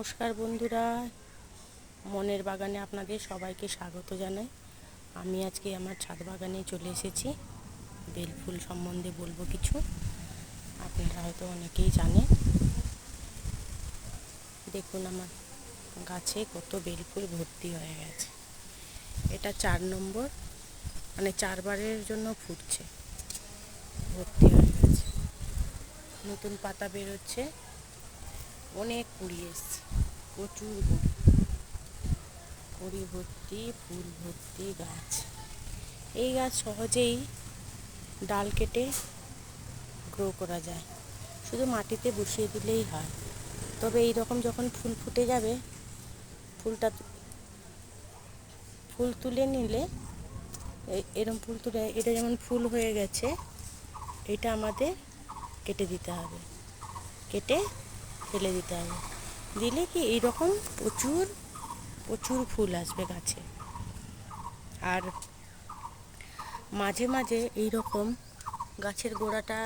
নমস্কার বন্ধুরা। মনের বাগানে আপনাদের সবাইকে স্বাগত জানাই। আমি আজকে আমার ছাদ বাগানে চলে এসেছি। বেলফুল সম্বন্ধে বলব কিছু। আপনারা হয়তো অনেকেই জানেন। দেখুন আমার গাছে কত বেলফুল ভর্তি হয়ে গেছে। এটা চার নম্বর মানে চারবারের জন্য ফুটছে। ভর্তি হয়ে গেছে। নতুন পাতা বেরোচ্ছে। অনেক কুড়ি এসছে। প্রচুর কুড়ি কুড়ি ভর্তি, ফুল ভর্তি গাছ। এই গাছ সহজেই ডাল কেটে গ্রো করা যায়। শুধু মাটিতে বসিয়ে দিলেই হয়। তবে এই রকম যখন ফুল ফুটে যাবে, ফুলটা ফুল তুলে নিলে এরম ফুল তুলে, এটা যেমন ফুল হয়ে গেছে, এটা আমাদের কেটে দিতে হবে। কেটে ফেলে দিতে হবে। দিলে কি এইরকম প্রচুর প্রচুর ফুল আসবে গাছে। আর মাঝে মাঝে এই রকম গাছের গোড়াটা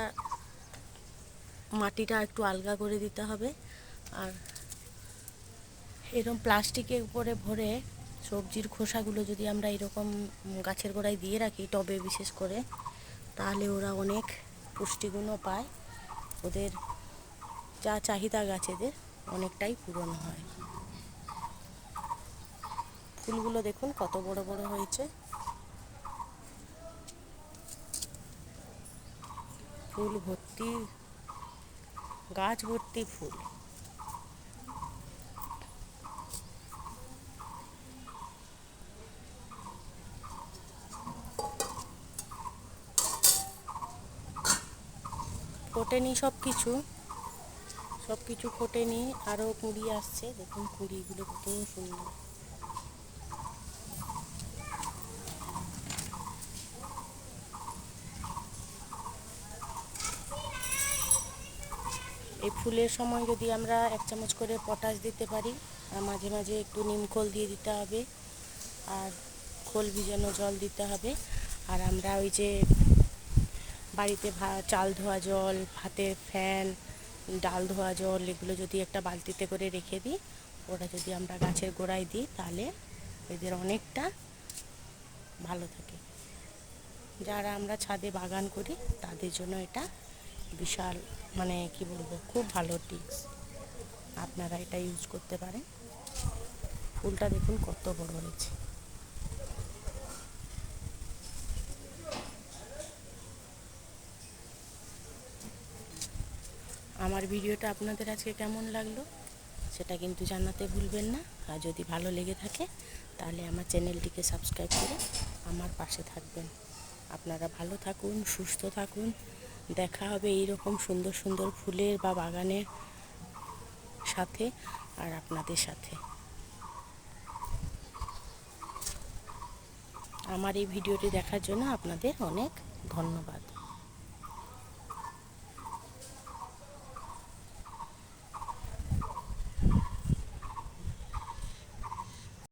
মাটিটা একটু আলগা করে দিতে হবে। আর এরকম প্লাস্টিকের উপরে ভরে সবজির খোসাগুলো যদি আমরা এরকম গাছের গোড়ায় দিয়ে রাখি টবে বিশেষ করে, তাহলে ওরা অনেক পুষ্টিগুণও পায়। ওদের যা চাহিদা গাছেদের, অনেকটাই পূরণ হয়। ফুলগুলো দেখুন কত বড় বড় হয়েছে। ফুল ভর্তি, গাছ ভর্তি ফুল। ফোটেনি সব কিছু সব কিছু ফোটে ফোটেনি আরও কুঁড়ি আসছে। দেখুন কুঁড়িগুলো কত সুন্দর। এই ফুলের সময় যদি আমরা এক চামচ করে পটাশ দিতে পারি, আর মাঝে মাঝে একটু নিমখোল দিয়ে দিতে হবে, আর খোল ভিজানো জল দিতে হবে। আর আমরা ওই যে বাড়িতে চাল ধোয়া জল, ভাতের ফ্যান ডাল ধোয়া জল এগুলো যদি একটা বালতিতে করে রেখে দিই, ওটা যদি আমরা গাছের গোড়ায় দিই, তাহলে এদের অনেকটা ভালো থাকে। যারা আমরা ছাদে বাগান করি, তাদের জন্য এটা বিশাল মানে কি বলব, খুব ভালো টিপস আপনারা এটা ইউজ করতে পারেন। ফুলটা দেখুন কত বড় হয়েছে। আমার ভিডিওটা আপনাদের আজকে কেমন লাগল সেটা কিন্তু জানাতে ভুলবেন না। আর যদি ভালো লেগে থাকে, তাহলে আমার চ্যানেলটিকে সাবস্ক্রাইব করে আমার পাশে থাকবেন। আপনারা ভালো থাকুন, সুস্থ থাকুন। দেখা হবে এই রকম সুন্দর সুন্দর ফুলের বা বাগানের সাথে আর আপনাদের সাথে। আমার এই ভিডিওটি দেখার জন্য আপনাদের অনেক ধন্যবাদ।